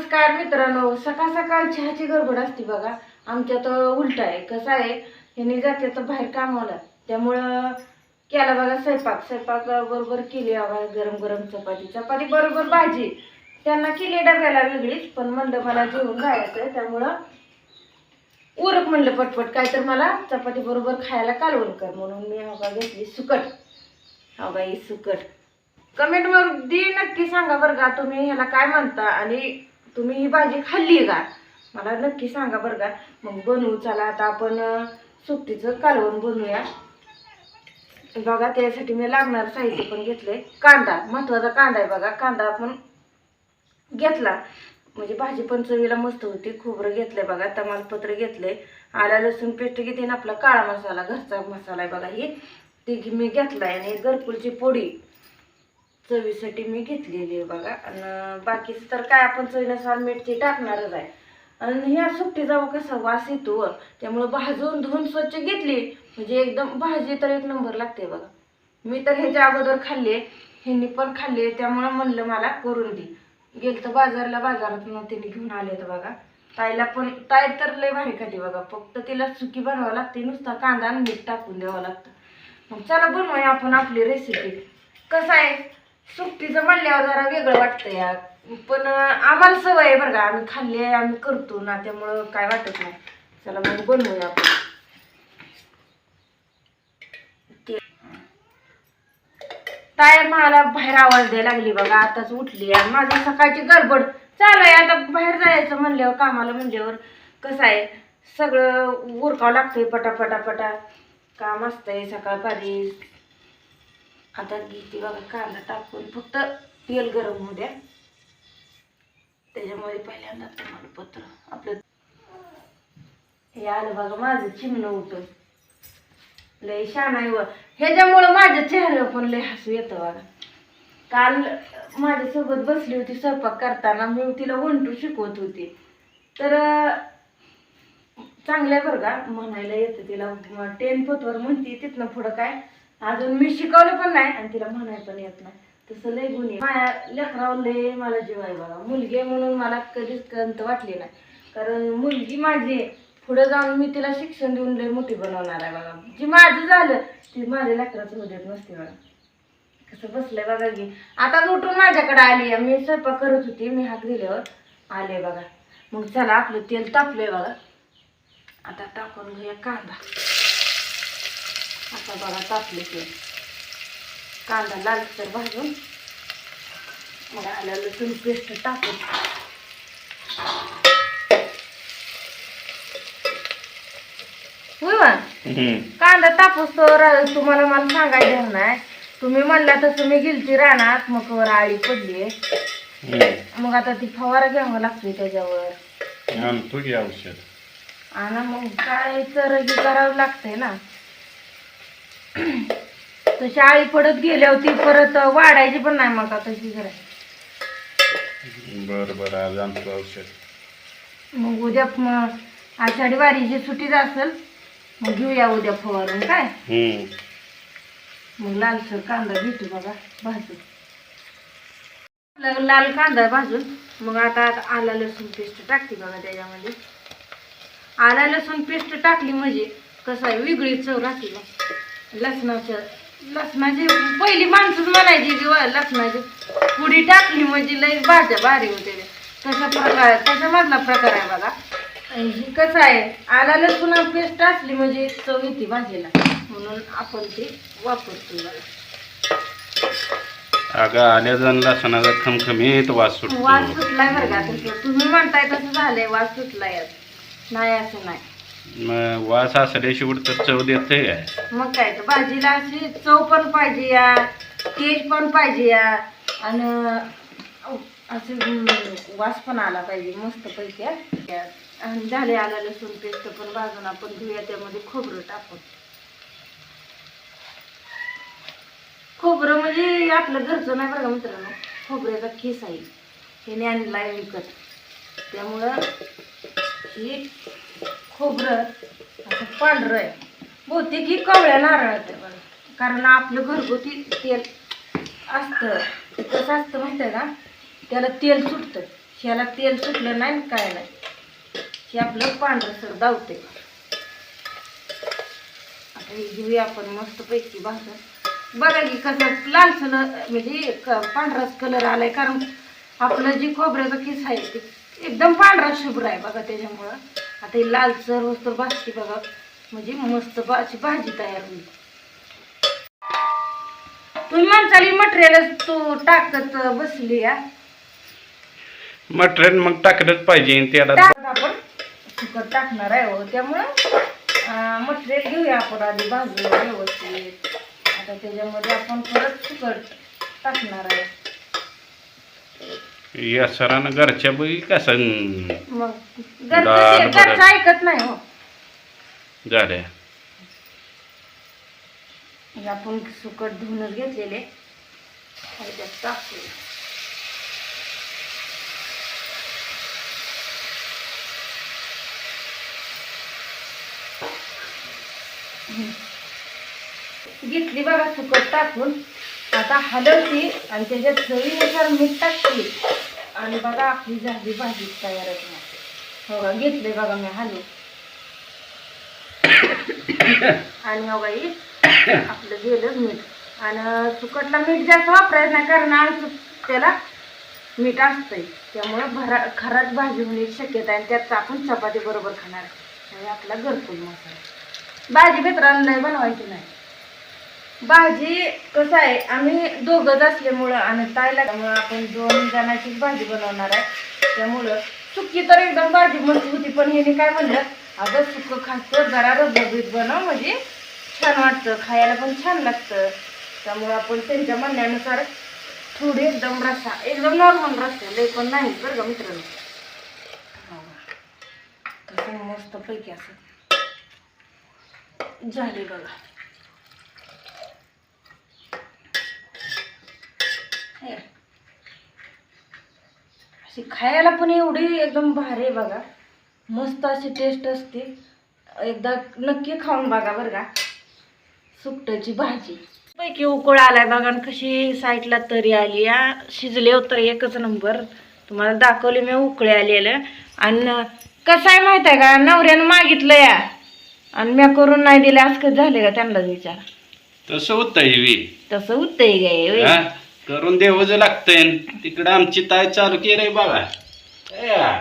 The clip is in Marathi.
नमस्कार मित्रांनो. सकाळ सकाळ चहाची गडबड असते बघा. आमच्या तर उलट आहे. कसं आहे? ह्यानी जाते तर बाहेर कामाला त्यामुळं केला बघा स्वयंपाक. स्वयंपाक बरोबर केली बघा गरम गरम चपाती. चपाती बरोबर भाजी. त्यांना केली डब्याला वेगळीच पण म्हणलं मला जेवून जायचं आहे. त्यामुळं उरक म्हणलं पटपट. काय तर मला चपाती बरोबर खायला कालवण कर म्हणून मी हवा घेतली सुकट. हवा ही सुकट. कमेंटमध्ये नक्की सांगा बरं का तुम्ही ह्याला काय म्हणता? आणि तुम्ही ही भाजी खाल्ली का? मला नक्की सांगा बरं का. मग बनवू चला आता आपण सुट्टीचं कालवण बनवूया. बघा त्यासाठी मी लागणार साहित्य पण घेतलंय. कांदा महत्त्वाचा कांदा आहे बघा. कांदा आपण घेतला. म्हणजे भाजी पण चवीला मस्त होती. खोबरं घेतलंय बघा तमालपत्र घेतलंय. आला लसूण पेस्ट घेते ना आपला काळा मसाला घरचा मसाला आहे बघा ही ती मी मी घेतलाय. आणि घरकुलची पोळी. चवीसाठी मी घेतलेली आहे बघा. आणि बाकीचं तर काय आपण चवीनुसार मीठची टाकणारच आहे. आणि ह्या सुट्टी जाऊ कसा वास येतो त्यामुळं भाजून धुवून स्वच्छ घेतली. म्हणजे एकदम भाजी तर एक नंबर लागते बघा. मी तर ह्याच्या अगोदर खाल्ले ह्यांनी पण खाल्ले त्यामुळं म्हणलं मला करून दे. गेलं तर बाजारला बाजारात तिने घेऊन आले तर बघा. ताईला पण ताई तर लय भारी खाते बघा. फक्त तिला सुकी बनवावं लागते नुसता कांदा आणि मीठ टाकून द्यावं लागतं. मग चला बनवूया आपण आपली रेसिपी कसं आहे? सुट्टीचं म्हणल्यावर जरा वेगळं वाटतं या पण आम्हाला सवय आहे बरं का आम्ही खाल्ली आहे आम्ही करतो ना त्यामुळं काय वाटत नाही. चला मग बनवूया आपण. ताय मला बाहेर आवाज द्यायला लागली बघा आताच उठली आणि माझी सकाळची गडबड चालू आहे. आता बाहेर जायचं म्हणल्यावर कामाला म्हणल्यावर कसं आहे? सगळं उरकावं लागतंय पटापटापटा. काम असतंय सकाळपारी. आता घेते बघा कांदा टाकून फक्त तेल गरम होऊ द्या. त्याच्यामध्ये पहिल्यांदा तमालपत्र आपलं हे आलं बघा माझं चिमणं होतं लय छान आहे व. ह्याच्यामुळं माझ्या चेहऱ्यावर पण लय हसू येतं बघा. काल माझ्यासोबत बसली होती स्वयंपाक करताना मी तिला वंटू शिकवत होती. तर चांगल्या चांगलं बरं का म्हणायला येतं तिला टेन पोतवर म्हणते तिथनं पुढं काय अजून मी शिकवलं पण नाही. आणि तिला म्हणाय पण येत नाही. तसं लय गुन्हे माझ्या लेकरावर लय मला जीव आहे बघा. मुलगी आहे म्हणून मला कधीच कंत वाटली नाही. कारण मुलगी माझी पुढं पुढे जाऊन मी तिला शिक्षण देऊन लय मोठी बनवणार आहे बघा. जी माझं झालं ती माझ्या लेकराचं होऊ देत नसते बघा. कसं बसलंय बघा की. आता उठून माझ्याकडे आली आहे. मी स्वयंपाक करत होती. मी हात दिल्यावर आले बघा. मग चला आपलं तेल तापलंय बघा. आता टाकून घेऊया कांदा. आता बघा तापले तेल कांदा लालसर भाजून मग आल्या लसूण पेस्ट टाकून होय कांदा तापूस तर तुम्हाला मला सांगायचं नाही तुम्ही म्हणला तसं मी गेलती रानात मग वर आळी पडली. मग आता ती फवारा घ्यावं लागते त्याच्यावर. आणतो की औषध. आणि मग काय चरगी करावं लागतंय ना. तशी आळी पडत गेल्यावर ती परत वाढायची पण नाही मग तशी करायची बर बर आज आणतो औषध. मग उद्या आषाढी वारीची सुट्टीच असेल मग घेऊया उद्या फवारून काय? हम्म. मग लालसर कांदा घेतो बघा भाजून. लाल कांदा भाजून मग आता आला लसूण पेस्ट टाकते बघा त्याच्यामध्ये. आला लसूण पेस्ट टाकली म्हणजे कसं आहे वेगळी चव राहते बघ. लसणाचं लसणाची पहिली माणसंच म्हणायची की लसणाची पुडी टाकली म्हणजे लई भाज्या भारी होते तशा प्रकार तशामधला प्रकार आहे बघा. ही कसं आहे आला लसूण पेस्ट असली म्हणजे चव येते भाजीला. म्हणून आपण ते वापरतो बघा. अगं आल्या जण लसणाचा खमखमीत वास वास सुटतो सुटलाय बरं का तुम्ही म्हणताय तसं झालंय वास सुटलाय. नाही असं नाही. मग वास असल्याशिवाय तर चव देते काय मग काय तर भाजीला अशी चव पण पाहिजे या तेज पण पाहिजे या आणि असे वास पण आला पाहिजे मस्त पैकी आणि झाले आला लसूण पेस्ट पण भाजून आपण घेऊया त्यामध्ये खोबरं टाकून. खोबरं म्हणजे आपलं घरचं नाही बरं का मित्रांनो? खोबऱ्याचा केस आहे हे आणला विकत. त्यामुळं ही खोबरं असं पांढरं आहे. बहुतेक ही कवळ्या नारळाचं बघा. कारण आपलं घरगुती तेल असतं. कसं असतं माहिती आहे का? त्याला तेल सुटतं. ह्याला तेल सुटलं नाही काय नाही. हे आपलं पांढरं सर धावते आता हे घेऊया आपण मस्त पैकी भाजून बघा की कसं लालसर म्हणजे क- पांढराच कलर आलाय. कारण आपलं जे खोबऱ्याचं केस आहे ते एकदम पांढरा शुभ्र आहे बघा त्याच्यामुळं. आता ही लालसर वस्तर भाजती बघा. म्हणजे मस्त अशी भाजी तयार होईल. तुम्ही माणसाली मटेरियल तू टाकत बसली या मटेरियल मग टाकलंच पाहिजे त्याला आपण. सुकट टाकणार आहे हो. त्यामुळं मटेरियल घेऊया आपण आधी भाजून व्यवस्थित. आता त्याच्यामध्ये आपण परत सुकट टाकणार आहे. या सरानं घरच्या बी कसं मग डाळ घरचं ते- बरं. घरचं ऐकत नाही हो. झाल्या आपण सुकट धुवूनच घेतलेले. घेतली बघा सुकट टाकून. आता हलवती आणि त्याच्यात चवीनुसार मीठ टाकते. आणि बघा आपली झाली भाजी तयार आहे. हो का? घेतले बघा मी हलू आणि हो बाई आपलं गेलं मीठ. आणि सुकटला मीठ जास्त वापरायचं नाही कारण त्याला मीठ असतंय. त्यामुळं भरा खराट भाजी होण्याची शक्यता आहे आणि त्यात आपण चपाती बरोबर खाणार आणि आपला घरकुल मसाला. भाजी मित्रांना नाही बनवायची नाही. भाजी कसं आहे आम्ही दोघंच असल्यामुळं आणि ताईला त्यामुळं आपण दोन जणांचीच भाजी बनवणार आहे. त्यामुळं सुकी तर एकदम भाजी मस्त होती पण ह्याने काय म्हणलं अगं सुकं खातं जरा रबरबीत बनव म्हणजे छान वाटतं खायला पण छान लागतं. त्यामुळं आपण त्यांच्या म्हणण्यानुसार थोडी एकदम रस्सा एकदम नॉर्मल रस्सा लय पण नाही बरं का मित्रांनो. हो मस्त पैकी असं झाले बघा. अशी खायला पण एवढी एकदम भारी आहे बघा. मस्त अशी टेस्ट असते. एकदा नक्की खाऊन बघा बरं का. सुकटाची भाजी. पैकी उकळ आलाय बघा आणि कशी साईडला तरी आली. या शिजले तर एकच नंबर तुम्हाला दाखवले मी उकळे आलेलं. आणि कसं आहे माहीत आहे का? नवऱ्यानं मागितलं या. आणि मी करून नाही दिलं. असं झालं का त्यांनाच विचार. तसं होतं तसं उत्तय गे होय. हा? करून देवच लागतंय तिकडं आमची ताय चालू केलंय बघा या.